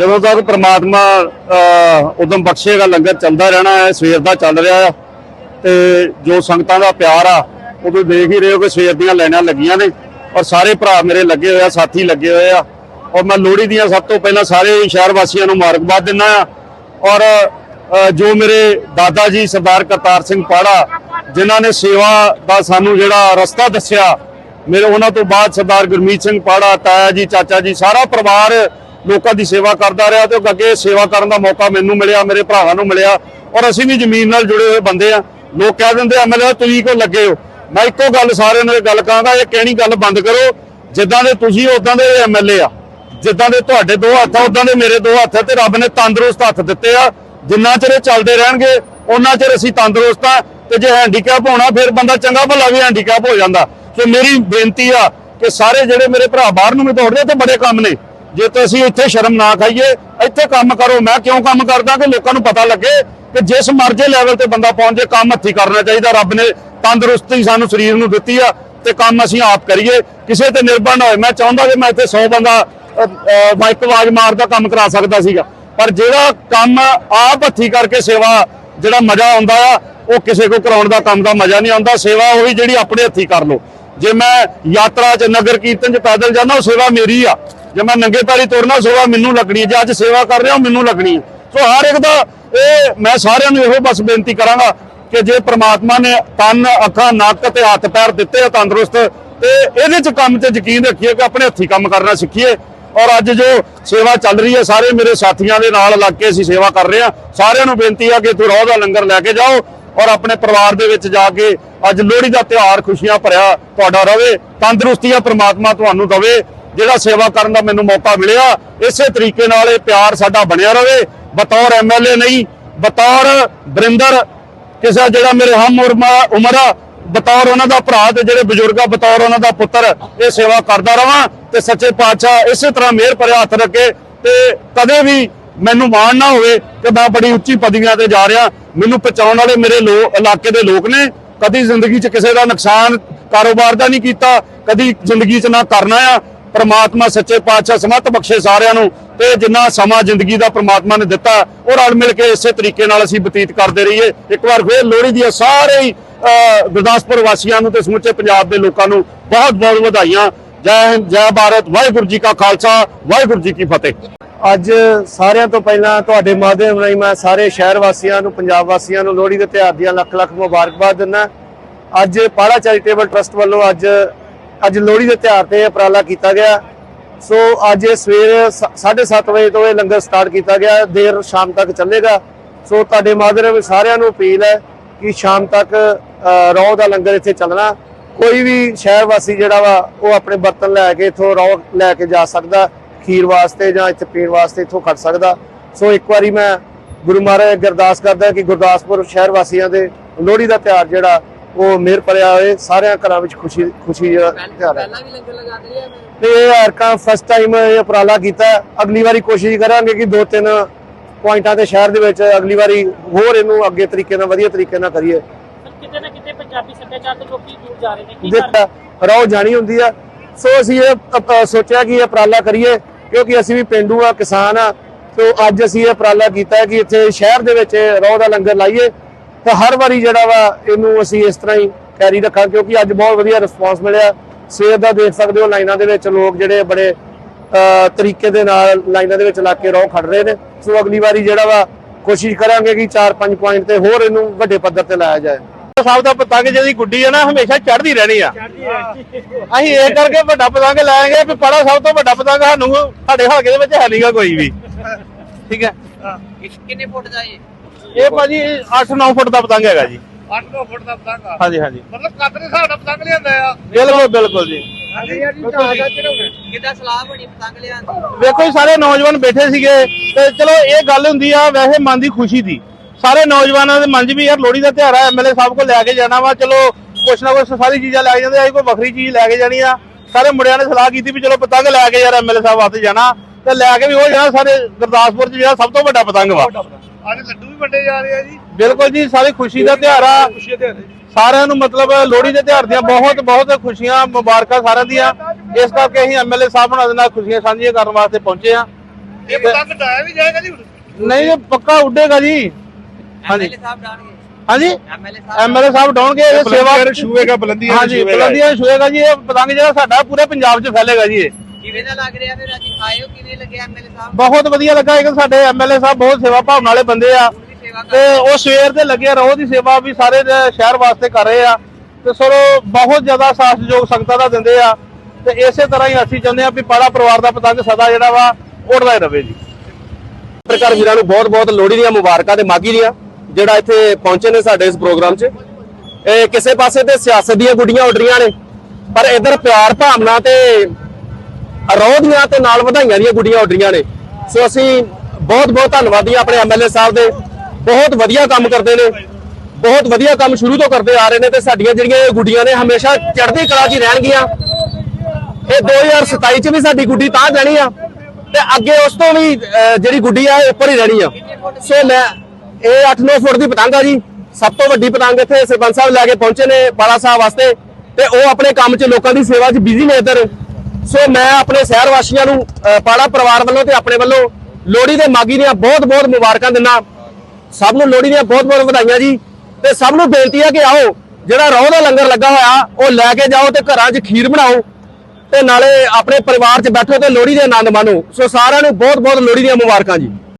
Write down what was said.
ਜਦੋਂ ਤੱਕ ਪ੍ਰਮਾਤਮਾ ਅਹ, ਉਦਮ ਬਖਸ਼ੇਗਾ ਲੰਗਰ ਚੱਲਦਾ ਰਹਿਣਾ ਹੈ ਸਵੇਰ ਦਾ ਚੱਲ ਰਿਹਾ ਆ ਤੇ ਜੋ ਸੰਗਤਾਂ ਦਾ ਪਿਆਰ ਆ ਉਹ ਤੁਸੀਂ ਦੇਖ ਹੀ ਰਹੇ ਹੋ ਕਿ ਸਵੇਰ ਦੀਆਂ ਲਾਈਨਾਂ ਲੱਗੀਆਂ ਨੇ ਔਰ ਸਾਰੇ ਭਰਾ ਮੇਰੇ ਲੱਗੇ ਹੋਏ ਆ ਸਾਥੀ ਲੱਗੇ ਹੋਏ ਆ। ਔਰ ਮੈਂ ਲੋਹੜੀ ਦੀਆਂ ਸਭ ਤੋਂ ਪਹਿਲਾਂ ਸਾਰੇ ਸ਼ਹਿਰ ਵਾਸੀਆਂ ਨੂੰ ਮੁਬਾਰਕਬਾਦ ਦਿੰਦਾ ਆ ਔਰ ਜੋ ਮੇਰੇ ਦਾਦਾ ਜੀ ਸਰਦਾਰ ਕਰਤਾਰ ਸਿੰਘ ਪਾੜਾ ਜਿਨ੍ਹਾਂ ਨੇ ਸੇਵਾ ਦਾ ਸਾਨੂੰ ਜਿਹੜਾ ਰਸਤਾ ਦੱਸਿਆ ਮੇਰੇ ਉਹਨਾਂ ਤੋਂ ਬਾਅਦ ਸਰਦਾਰ ਗੁਰਮੀਤ ਸਿੰਘ ਪਾੜਾ ਤਾਇਆ ਜੀ ਚਾਚਾ ਜੀ ਸਾਰਾ ਪਰਿਵਾਰ ਲੋਕਾਂ ਦੀ ਸੇਵਾ ਕਰਦਾ ਰਿਹਾ ਤੇ ਅੱਗੇ ਸੇਵਾ ਕਰਨ ਦਾ ਮੌਕਾ ਮੈਨੂੰ ਮਿਲਿਆ, ਮੇਰੇ ਭਰਾਵਾਂ ਨੂੰ ਮਿਲਿਆ ਔਰ ਅਸੀਂ ਵੀ ਜ਼ਮੀਨ ਨਾਲ ਜੁੜੇ ਹੋਏ ਬੰਦੇ ਆ ਲੋਕ ਕਹਿ ਦਿੰਦੇ ਐਮਐਲਏ ਤੁਸੀਂ ਕਿਉਂ ਲੱਗੇ ਹੋ? ਮੈਂ ਇੱਕੋ ਗੱਲ ਸਾਰਿਆਂ ਨੂੰ ਇਹ ਗੱਲ ਕਹਾਂਗਾ ਇਹ ਕਹਿਣੀ ਗੱਲ ਬੰਦ ਕਰੋ, ਜਿੱਦਾਂ ਦੇ ਤੁਸੀਂ ਉਦਾਂ ਦੇ ਐਮਐਲਏ ਆ। ਜਿੱਦਾਂ ਦੇ ਤੁਹਾਡੇ ਦੋ ਹੱਥ ਆ, ਉਦਾਂ ਦੇ ਮੇਰੇ ਦੋ ਹੱਥ ਆ ਤੇ ਰੱਬ ਨੇ ਤੰਦਰੁਸਤ ਹੱਥ ਦਿੱਤੇ ਆ। ਜਿੰਨਾ ਚਿਰ ਇਹ ਚੱਲਦੇ ਰਹਿਣਗੇ ਉਹਨਾਂ ਚਿਰ ਅਸੀਂ ਤੰਦਰੁਸਤ ਆ ਤੇ ਜੇ ਹੈਂਡੀਕੈਪ ਹੋਣਾ, ਫਿਰ ਬੰਦਾ ਚੰਗਾ ਭਲਾ ਵੀ ਹੈਂਡੀਕੈਪ ਹੋ ਜਾਂਦਾ। ਸੋ ਮੇਰੀ ਬੇਨਤੀ ਆ ਕਿ ਸਾਰੇ ਜਿਹੜੇ ਮੇਰੇ ਭਰਾ ਬਾਹਰ ਨੂੰ ਵੀ ਦੌੜਦੇ ਤੇ ਬੜੇ ਕੰਮ ਨੇ। ਜੇ ਤੁਸੀਂ ਇੱਥੇ ਸ਼ਰਮ ਨਾ ਖਾਈਏ ਇੱਥੇ ਕੰਮ ਕਰੋ ਮੈਂ ਕਿਉਂ ਕੰਮ ਕਰਦਾ ਕਿ ਲੋਕਾਂ ਨੂੰ ਪਤਾ ਲੱਗੇ ਕਿ ਜਿਸ ਮਰਜ਼ੇ ਲੈਵਲ ਤੇ ਬੰਦਾ ਪਹੁੰਚ ਜੇ ਕੰਮ ਹੱਥੀ ਕਰਨਾ ਚਾਹੀਦਾ ਰੱਬ ਨੇ ਤੰਦਰੁਸਤੀ ਸਾਨੂੰ ਸਰੀਰ ਨੂੰ ਦਿੱਤੀ ਆ ਤੇ ਕੰਮ ਅਸੀਂ ਆਪ ਕਰੀਏ। ਕਿਸੇ ਤੇ ਨਿਰਭਰ ਨਾ ਹੋਏ। ਮੈਂ ਚਾਹੁੰਦਾ ਕਿ ਮੈਂ ਇੱਥੇ 100 ਬੰਦਾ ਅ, ਅ, ਮਾਈਕ ਆਵਾਜ਼ ਮਾਰਦਾ ਕੰਮ ਕਰਾ ਸਕਦਾ ਸੀਗਾ। ਪਰ ਜਿਹੜਾ ਕੰਮ ਆਪ ਹੱਥੀ ਕਰਕੇ ਸੇਵਾ ਜਿਹੜਾ ਮਜ਼ਾ ਆਉਂਦਾ ਆ ਉਹ ਕਿਸੇ ਕੋ ਕਰਾਉਣ ਦਾ ਕੰਮ ਦਾ ਮਜ਼ਾ ਨਹੀਂ ਆਉਂਦਾ। ਸੇਵਾ ਉਹੀ ਜਿਹੜੀ ਆਪਣੇ ਹੱਥੀ ਕਰ ਲੋ ਜੇ ਮੈਂ ਯਾਤਰਾ 'ਚ ਨਗਰ ਕੀਰਤਨ 'ਚ ਪੈਦਲ ਜਾਂਦਾ ਉਹ ਸੇਵਾ ਮੇਰੀ ਆ। ਜੇ ਮੈਂ ਨੰਗੇ ਪੈਰੀ ਤੁਰਨਾ ਸੇਵਾ ਮੈਨੂੰ ਲੱਗਣੀ ਹੈ। ਜੇ ਅੱਜ ਸੇਵਾ ਕਰ ਰਿਹਾ, ਉਹ ਮੈਨੂੰ ਲੱਗਣੀ ਹੈ। ਸੋ ਹਰ ਇੱਕ ਦਾ ਇਹ, ਮੈਂ ਸਾਰਿਆਂ ਨੂੰ ਇਹੋ ਬਸ ਬੇਨਤੀ ਕਰਾਂਗਾ ਕਿ ਜੇ ਪ੍ਰਮਾਤਮਾ ਨੇ ਤਨ ਅੱਖਾਂ, ਨੱਕ ਤੇ ਹੱਥ, ਪੈਰ ਦਿੱਤੇ ਆ ਤੰਦਰੁਸਤ, ਤੇ ਇਹਦੇ 'ਚ ਕੰਮ ਤੇ ਯਕੀਨ ਰੱਖੀਏ ਕਿ ਆਪਣੇ ਹੱਥੀ ਕੰਮ ਕਰਨਾ ਸਿੱਖੀਏ। ਔਰ ਅੱਜ ਜੋ ਸੇਵਾ ਚੱਲ ਰਹੀ ਹੈ, ਸਾਰੇ ਮੇਰੇ ਸਾਥੀਆਂ ਦੇ ਨਾਲ ਲੱਗ ਕੇ ਅਸੀਂ ਸੇਵਾ ਕਰ ਰਹੇ ਹਾਂ। ਸਾਰਿਆਂ ਨੂੰ ਬੇਨਤੀ ਆ ਕਿ ਇੱਥੋਂ ਰੋਹ ਦਾ ਲੰਗਰ ਲੈ ਕੇ ਜਾਓ ਔਰ ਆਪਣੇ ਪਰਿਵਾਰ ਦੇ ਵਿੱਚ ਜਾ ਕੇ ਅੱਜ ਲੋਹੜੀ ਦਾ ਤਿਉਹਾਰ ਖੁਸ਼ੀਆਂ ਭਰਿਆ ਤੁਹਾਡਾ ਰਵੇ, ਤੰਦਰੁਸਤੀ ਆ ਪ੍ਰਮਾਤਮਾ ਤੁਹਾਨੂੰ ਦਵੇ। ਜਿਹੜਾ ਸੇਵਾ ਕਰਨ ਦਾ ਮੈਨੂੰ ਮੌਕਾ ਮਿਲਿਆ, ਇਸੇ ਤਰੀਕੇ ਨਾਲ ਇਹ ਪਿਆਰ ਸਾਡਾ ਬਣਿਆ ਰਹੇ ਬਤੌਰ ਐਮਐਲਏ ਨਹੀਂ, ਬਤੌਰ ਬਰਿੰਦਰ ਕਿਸੇ ਜਿਹੜਾ ਮੇਰੇ ਹਮ ਉਮਰ- ਉਮਰ ਆ, ਬਤੌਰ ਉਹਨਾਂ ਦਾ ਭਰਾ ਤੇ ਜਿਹੜੇ ਬਜ਼ੁਰਗਾ ਬਤੌਰ ਉਹਨਾਂ ਦਾ ਪੁੱਤਰ, ਇਹ ਸੇਵਾ ਕਰਦਾ ਰਵਾਂ ਤੇ ਸੱਚੇ ਪਾਤਸ਼ਾਹ ਇਸੇ ਤਰ੍ਹਾਂ ਮਿਹਰ ਭਰਿਆ ਹੱਥ ਰੱਖੇ ਤੇ ਕਦੇ ਵੀ ਮੈਨੂੰ ਮਾਣ ਨਾ ਹੋਵੇ ਕਿ ਮੈਂ ਬੜੀ ਉੱਚੀ ਪਦਵੀਆਂ ਤੇ ਜਾ ਰਿਹਾ। ਮੈਨੂੰ ਪਹੁੰਚਾਉਣ ਵਾਲੇ ਮੇਰੇ ਲੋਕ ਇਲਾਕੇ ਦੇ ਲੋਕ ਨੇ, ਕਦੀ ਜ਼ਿੰਦਗੀ 'ਚ ਕਿਸੇ ਦਾ ਨੁਕਸਾਨ ਕਾਰੋਬਾਰ ਦਾ ਨਹੀਂ ਕੀਤਾ, ਕਦੀ ਜ਼ਿੰਦਗੀ 'ਚ ਨਾ ਕਰਨਾ ਆ। ਪ੍ਰਮਾਤਮਾ ਸੱਚੇ ਪਾਤਸ਼ਾਹ ਸਮਤ ਬਖਸ਼ੇ ਸਾਰਿਆਂ ਨੂੰ ਤੇ ਜਿੰਨਾ ਸਮਾਂ ਜ਼ਿੰਦਗੀ ਦਾ ਪ੍ਰਮਾਤਮਾ ਨੇ ਦਿੱਤਾ, ਉਹ ਰਲ ਮਿਲ ਕੇ ਇਸੇ ਤਰੀਕੇ ਨਾਲ ਅਸੀਂ ਬਤੀਤ ਕਰਦੇ ਰਹੀਏ। ਇੱਕ ਵਾਰ ਫੇਰ ਲੋਹੜੀ ਦੀਆਂ ਸਾਰੇ ਹੀ ਗੁਰਦਾਸਪੁਰ ਵਾਸੀਆਂ ਨੂੰ ਤੇ ਸਮੁੱਚੇ ਪੰਜਾਬ ਦੇ ਲੋਕਾਂ ਨੂੰ ਬਹੁਤ ਬਹੁਤ ਵਧਾਈਆਂ। ਜੈ ਹਿੰਦ, ਜੈ ਭਾਰਤ, ਵਾਹਿਗੁਰੂ ਜੀ ਕਾ ਖਾਲਸਾ, ਵਾਹਿਗੁਰੂ ਜੀ ਕੀ ਫਤਿਹ। ਅੱਜ ਸਾਰਿਆਂ ਤੋਂ ਪਹਿਲਾਂ ਤੁਹਾਡੇ ਮਾਧਿਅਮ ਰਾਹੀਂ ਮੈਂ ਸਾਰੇ ਸ਼ਹਿਰ ਵਾਸੀਆਂ ਨੂੰ, ਪੰਜਾਬ ਵਾਸੀਆਂ ਨੂੰ ਲੋਹੜੀ ਦੇ ਤਿਉਹਾਰ ਦੀਆਂ ਲੱਖ ਲੱਖ ਮੁਬਾਰਕਬਾਦ ਦਿੰਦਾ। ਅੱਜ ਪਾੜਾ ਚੈਰੀਟੇਬਲ ਟਰਸਟ ਵੱਲੋਂ ਅੱਜ ਅੱਜ ਲੋਹੜੀ ਦੇ ਤਿਉਹਾਰ ਤੇ ਉਪਰਾਲਾ ਕੀਤਾ ਗਿਆ। ਸੋ ਅੱਜ ਇਹ ਸਵੇਰ 7:30 ਵਜੇ ਤੋਂ ਇਹ ਲੰਗਰ ਸਟਾਰਟ ਕੀਤਾ ਗਿਆ। ਦੇਰ ਸ਼ਾਮ ਤੱਕ ਚੱਲੇਗਾ। ਸੋ ਤੁਹਾਡੇ ਮਾਧਿਅਮ ਸਾਰਿਆਂ ਨੂੰ ਅਪੀਲ ਹੈ ਕਿ ਸ਼ਾਮ ਤੱਕ ਅ, ਰੌਹ ਦਾ ਲੰਗਰ ਇੱਥੇ ਚੱਲਣਾ। ਕੋਈ ਵੀ ਸ਼ਹਿਰ ਵਾਸੀ ਜਿਹੜਾ ਵਾ ਉਹ ਆਪਣੇ ਬਰਤਨ ਲੈ ਕੇ ਇੱਥੋਂ ਰੌਹ ਲੈ ਕੇ ਜਾ ਸਕਦਾ। ਖੀਰ ਵਾਸਤੇ ਜਾਂ ਇੱਥੇ ਪੀਣ ਵਾਸਤੇ ਇੱਥੋਂ ਖੜ ਸਕਦਾ। ਸੋ ਇੱਕ ਵਾਰੀ ਮੈਂ ਗੁਰੂ ਮਹਾਰਾਜ ਅੱਗੇ ਅਰਦਾਸ ਕਰਦਾ ਕਿ ਗੁਰਦਾਸਪੁਰ ਸ਼ਹਿਰ ਵਾਸੀਆਂ ਦੇ ਲੋਹੜੀ ਦਾ ਤਿਉਹਾਰ ਜਿਹੜਾ ਉਹ ਮਿਹਰ ਭਰਿਆ ਹੋਏ ਸਾਰਿਆਂ ਘਰਾਂ ਵਿੱਚ ਖੁਸ਼ੀ ਖੁਸ਼ੀ ਦਾ ਹੈ। ਪਹਿਲਾਂ ਵੀ ਲੰਗਰ ਲਗਾਦੇ ਰਹੇ ਆ। ਮੈਂ ਤੇ ਇਹ ਹਰਕਾ ਫਸਟ ਟਾਈਮ ਇਹ ਉਪਰਾਲਾ ਕੀਤਾ। ਅਗਲੀ ਵਾਰੀ ਕੋਸ਼ਿਸ਼ ਕਰਾਂਗੇ ਕਿ ਦੋ ਤਿੰਨ ਪੁਆਇੰਟਾਂ ਤੇ ਸ਼ਹਿਰ ਦੇ ਵਿੱਚ ਅਗਲੀ ਵਾਰੀ ਹੋਰ ਇਹਨੂੰ ਅੱਗੇ ਤਰੀਕੇ ਨਾਲ ਵਧੀਆ ਤਰੀਕੇ ਨਾਲ ਕਰੀਏ। ਕਿਤੇ ਨਾ ਕਿਤੇ ਪੰਜਾਬੀ ਸੱਭਿਆਚਾਰ ਤੋਂ ਲੋਕੀ ਦੂਰ ਜਾ ਰਹੇ ਨੇ। ਕੀ ਰੌ ਜਾਣੀ ਹੁੰਦੀ ਆ। ਸੋ ਅਸੀਂ ਇਹ ਸੋਚਿਆ ਕਿ ਇਹ ਉਪਰਾਲਾ ਕਰੀਏ ਕਿਉਂਕਿ ਅਸੀਂ ਵੀ ਪਿੰਡੂ ਆ ਕਿਸਾਨ ਆ। ਸੋ ਅੱਜ ਅਸੀਂ ਇਹ ਉਪਰਾਲਾ ਕੀਤਾ ਕਿ ਇੱਥੇ ਸ਼ਹਿਰ ਦੇ ਵਿੱਚ ਰੌ ਦਾ ਲੰਗਰ ਲਾਈਏ। ਤਾਂ ਹਰ ਵਾਰੀ ਜਿਹੜਾ ਵਾ ਇਹਨੂੰ ਅਸੀਂ ਇਸ ਤਰ੍ਹਾਂ ਹੀ ਕੈਰੀ ਰੱਖਾਂ ਕਿਉਂਕਿ ਅੱਜ ਬਹੁਤ ਵਧੀਆ ਰਿਸਪਾਂਸ ਮਿਲਿਆ। ਸਵੇਰ ਦਾ ਦੇਖ ਸਕਦੇ ਹੋ ਲਾਈਨਾਂ ਦੇ ਵਿੱਚ ਲੋਕ ਜਿਹੜੇ ਬੜੇ ਤਰੀਕੇ ਦੇ ਨਾਲ ਲਾਈਨਾਂ ਦੇ ਵਿੱਚ ਲਾ ਕੇ ਰੌ ਖੜ ਰਹੇ ਨੇ। ਸੋ ਅਗਲੀ ਵਾਰੀ ਜਿਹੜਾ ਵਾ ਕੋਸ਼ਿਸ਼ ਕਰਾਂਗੇ ਕਿ 4-5 ਪੁਆਇੰਟ ਤੇ ਹੋਰ ਇਹਨੂੰ ਵੱਡੇ ਪੱਧਰ ਤੇ ਲਾਇਆ ਜਾਏ। ਸਾਹਿਬ ਦਾ ਪਤੰਗ ਜਿਹਦੀ ਗੁੱਡੀ ਹੈ ਨਾ ਹਮੇਸ਼ਾ ਚੜ੍ਹਦੀ ਰਹਿਣੀ ਆ। ਅਸੀਂ ਇਹ ਕਰਕੇ ਵੱਡਾ ਪਤੰਗ ਲਾਏਗੇ ਵੀ ਪੜਾ ਸਭ ਤੋਂ ਵੱਡਾ ਪਤੰਗ ਸਾਨੂੰ ਸਾਡੇ ਹਲਕੇ ਦੇ ਵਿੱਚ ਹੈ ਨਹੀਂਗਾ ਕੋਈ ਵੀ। ਠੀਕ ਹੈ। ਕਿੰਨੇ ਫੁੱਟ ਦਾ ਇਹ? ਇਹ ਭਾਜੀ 8-9 ਫੁੱਟ ਦਾ ਪਤੰਗ ਹੈਗਾ ਜੀ। 8-9 ਫੁੱਟ ਦਾ ਪਤੰਗ ਆ। ਹਾਂਜੀ ਹਾਂਜੀ। ਮਤਲਬ ਕੱਦ ਦੇ ਹਿਸਾਬ ਨਾਲ ਪਤੰਗ ਲਿਆਂਦਾ ਆ। ਬਿਲਕੁਲ ਬਿਲਕੁਲ ਜੀ। ਕਿੱਦਾਂ ਸਲਾਹ ਬਣੀ ਪਤੰਗ ਲਿਆਉਣ ਦੀ? ਵੇਖੋ ਜੀ ਸਾਰੇ ਨੌਜਵਾਨ ਬੈਠੇ ਸੀਗੇ ਤੇ ਚਲੋ ਇਹ ਗੱਲ ਹੁੰਦੀ ਆ ਵੈਸੇ ਮਨ ਦੀ ਖੁਸ਼ੀ ਦੀ। ਸਾਰੇ ਨੌਜਵਾਨਾਂ ਦੇ ਮਨ 'ਚ ਵੀ ਯਾਰ ਲੋਹੜੀ ਦਾ ਤਿਉਹਾਰ ਆ ਐਮਐਲਏ ਸਾਹਿਬ ਕੋਲ ਲੈ ਕੇ ਜਾਣਾ ਵਾ ਚਲੋ ਕੁਛ ਨਾ ਕੁਛ ਸਾਰੀ ਚੀਜ਼ਾਂ ਲੈ ਕੇ ਜਾਂਦੇ ਆ ਕੋਈ ਵੱਖਰੀ ਚੀਜ਼ ਲੈ ਕੇ ਜਾਣੀ ਆ। ਸਾਰੇ ਮੁੰਡਿਆਂ ਨੇ ਸਲਾਹ ਕੀਤੀ ਵੀ ਚਲੋ ਪਤੰਗ ਲੈ ਕੇ ਯਾਰ ਐਮਐਲਏ ਸਾਹਿਬ ਵਾਸਤੇ ਜਾਣਾ ਤੇ ਲੈ ਕੇ ਵੀ ਉਹ ਜਾਣਾ ਸਾਰੇ ਗੁਰਦਾਸਪੁਰ 'ਚ ਜਿਹੜਾ ਸਭ ਤੋਂ ਵੱਡਾ ਪਤੰਗ ਵਾ। ਅੱਜ ਲੱਡੂ ਵੀ ਵੰਡੇ ਜਾ ਰਹੇ ਆ ਜੀ। ਬਿਲਕੁਲ ਜੀ ਸਾਰੀ ਖੁਸ਼ੀ ਦਾ ਤਿਉਹਾਰ ਆ। ਖੁਸ਼ੀ ਦੇ ਸਾਰਿਆਂ ਨੂੰ ਮਤਲਬ ਲੋਹੜੀ ਦੇ ਤਿਉਹਾਰ ਦੀਆਂ ਬਹੁਤ ਬਹੁਤ ਖੁਸ਼ੀਆਂ ਮੁਬਾਰਕਾਂ ਸਾਰਿਆਂ ਦੀਆਂ। ਇਸ ਕਰਕੇ ਅਸੀਂ ਐਮਐਲਏ ਸਾਹਿਬ ਨਾਲ ਦੇ ਨਾਲ ਖੁਸ਼ੀਆਂ ਸਾਂਝੀਆਂ ਕਰਨ ਵਾਸਤੇ ਪਹੁੰਚੇ ਆ ਇਹ ਪਤੰਗ ਡਾਇਆ ਵੀ ਜਾਏਗਾ ਜੀ ਨਹੀਂ ਇਹ ਪੱਕਾ ਉੱਡੇਗਾ ਜੀ। ਹਾਂਜੀ। ਸਾਹਿਬ ਡਾਣਗੇ ਹਾਂਜੀ? ਐਮਐਲਏ ਸਾਹਿਬ ਐਮਐਲਏ ਸਾਹਿਬ ਡਾਉਣਗੇ ਇਹ ਸੇਵਾ ਛੂਏਗਾ ਬੁਲੰਦੀਆਂ ਹਾਂਜੀ ਬੁਲੰਦੀਆਂ ਛੂਏਗਾ ਜੀ ਇਹ ਪਤੰਗ ਜਿਹੜਾ ਸਾਡਾ ਪੂਰੇ ਪੰਜਾਬ 'ਚ ਫੈਲੇਗਾ ਜੀ ਇਹ। ਕਿਵੇਂ ਦਾ ਲੱਗ ਰਿਹਾ ਫਿਰ? ਅੱਜ ਖਾਇਓ ਕਿਵੇਂ ਲੱਗਿਆ ਐਮਐਲਏ ਸਾਹਿਬ? ਬਹੁਤ ਵਧੀਆ ਲੱਗਾ ਇੱਕ ਸਾਡੇ ਐਮਐਲਏ ਸਾਹਿਬ ਬਹੁਤ ਸੇਵਾ ਭਾਵਨਾ ਵਾਲੇ ਬੰਦੇ ਆ। ਤੇ ਉਹ ਸਵੇਰ ਦੇ ਲੱਗੇ ਰਹੋ ਦੀ ਸੇਵਾ ਵੀ ਸਾਰੇ ਸ਼ਹਿਰ ਵਾਸਤੇ ਕਰ ਰਹੇ ਆ। ਤੇ ਸੋ ਬਹੁਤ ਜ਼ਿਆਦਾ ਸਾਥ ਸਹਿਯੋਗ ਸੰਗਤਾਂ ਦਾ ਦਿੰਦੇ ਆ। ਤੇ ਇਸੇ ਤਰ੍ਹਾਂ ਹੀ ਅਸੀਂ ਚਾਹੁੰਦੇ ਆ ਵੀ ਪਾੜਾ ਪਰਿਵਾਰ ਦਾ ਪਤੰਗ ਸਦਾ ਜਿਹੜਾ ਵਾ ਉੱਡਦਾ ਹੀ ਰਵੇ ਜੀ। ਪੱਤਰਕਾਰ ਵੀਰਾਂ ਨੂੰ ਬਹੁਤ-ਬਹੁਤ ਲੋਹੜੀ ਦੀਆਂ ਮੁਬਾਰਕਾਂ ਤੇ ਮਾਗੀ ਦੀਆਂ ਜਿਹੜਾ ਇੱਥੇ ਪਹੁੰਚੇ ਨੇ ਸਾਡੇ ਇਸ ਪ੍ਰੋਗਰਾਮ 'ਚ। ਇਹ ਕਿਸੇ ਪਾਸੇ ਤੇ ਸਿਆਸਤ ਦੀਆਂ ਗੁੱਡੀਆਂ ਉੱਡ ਰਹੀਆਂ ਨੇ ਪਰ ਇਧਰ ਪਿਆਰ ਭਾਵਨਾ ਤੇ ਅਰੋਧ ਦੀਆਂ ਤੇ ਨਾਲ ਵਧਾਈਆਂ ਦੀਆਂ ਗੁੱਡੀਆਂ ਉੱਡਰੀਆਂ ਨੇ। ਸੋ ਅਸੀਂ ਬਹੁਤ-ਬਹੁਤ ਧੰਨਵਾਦੀ ਹਾਂ ਆਪਣੇ ਐਮਐਲਏ ਸਾਹਿਬ ਦੇ। ਬਹੁਤ ਵਧੀਆ ਕੰਮ ਕਰਦੇ ਨੇ। ਬਹੁਤ ਵਧੀਆ ਕੰਮ ਸ਼ੁਰੂ ਤੋਂ ਕਰਦੇ ਆ ਰਹੇ ਨੇ ਤੇ ਸਾਡੀਆਂ ਜਿਹੜੀਆਂ ਇਹ ਗੁੱਡੀਆਂ ਨੇ ਹਮੇਸ਼ਾ ਚੜ੍ਹਦੀ ਕਲਾ 'ਚ ਰਹਿਣਗੀਆਂ। ਇਹ 2027 ਚ ਵੀ ਸਾਡੀ ਗੁੱਡੀ ਤਾਂ ਜਾਣੀ ਆ ਤੇ ਅੱਗੇ ਉਸ ਤੋਂ ਵੀ ਜਿਹੜੀ ਗੁੱਡੀ ਆ, ਇਹ ਉੱਪਰ ਹੀ ਰਹਿਣੀ ਆ। ਸੋ ਮੈਂ ਇਹ 8-9 ਫੁੱਟ ਦੀ ਪਤੰਗ ਆ ਜੀ। ਸਭ ਤੋਂ ਵੱਡੀ ਪਤੰਗ ਇੱਥੇ ਸਰਪੰਚ ਸਾਹਿਬ ਲੈ ਕੇ ਪਹੁੰਚੇ ਨੇ ਪਾਲਾ ਸਾਹਿਬ ਵਾਸਤੇ। ਤੇ ਉਹ ਆਪਣੇ ਕੰਮ 'ਚ ਲੋਕਾਂ ਦੀ ਸੇਵਾ 'ਚ ਬਿਜ਼ੀ ਨੇ ਇੱਧਰ। ਸੋ ਮੈਂ ਆਪਣੇ ਸ਼ਹਿਰ ਵਾਸੀਆਂ ਨੂੰ ਅਹ, ਪਾਲਾ ਪਰਿਵਾਰ ਵੱਲੋਂ ਤੇ ਆਪਣੇ ਵੱਲੋਂ ਲੋਹੜੀ ਦੇ ਮਾਗੀ ਦੀਆਂ ਬਹੁਤ-ਬਹੁਤ ਮੁਬਾਰਕਾਂ ਦਿੰਦਾ। ਸਭ ਨੂੰ ਲੋਹੜੀ ਦੀਆਂ ਬਹੁਤ-ਬਹੁਤ ਵਧਾਈਆਂ ਜੀ। ਤੇ ਸਭ ਨੂੰ ਬੇਨਤੀ ਹੈ ਕਿ ਆਓ ਜਿਹੜਾ ਰੋਹ ਦਾ ਲੰਗਰ ਲੱਗਾ ਹੋਇਆ ਉਹ ਲੈ ਕੇ ਜਾਓ ਤੇ ਘਰਾਂ 'ਚ ਖੀਰ ਬਣਾਓ। ਤੇ ਨਾਲੇ ਆਪਣੇ ਪਰਿਵਾਰ 'ਚ ਬੈਠੋ ਤੇ ਲੋਹੜੀ ਦੇ ਆਨੰਦ ਮਾਣੋ। ਸੋ ਸਾਰਿਆਂ ਨੂੰ ਬਹੁਤ ਬਹੁਤ ਲੋਹੜੀ ਦੀਆਂ ਮੁਬਾਰਕਾਂ ਜੀ।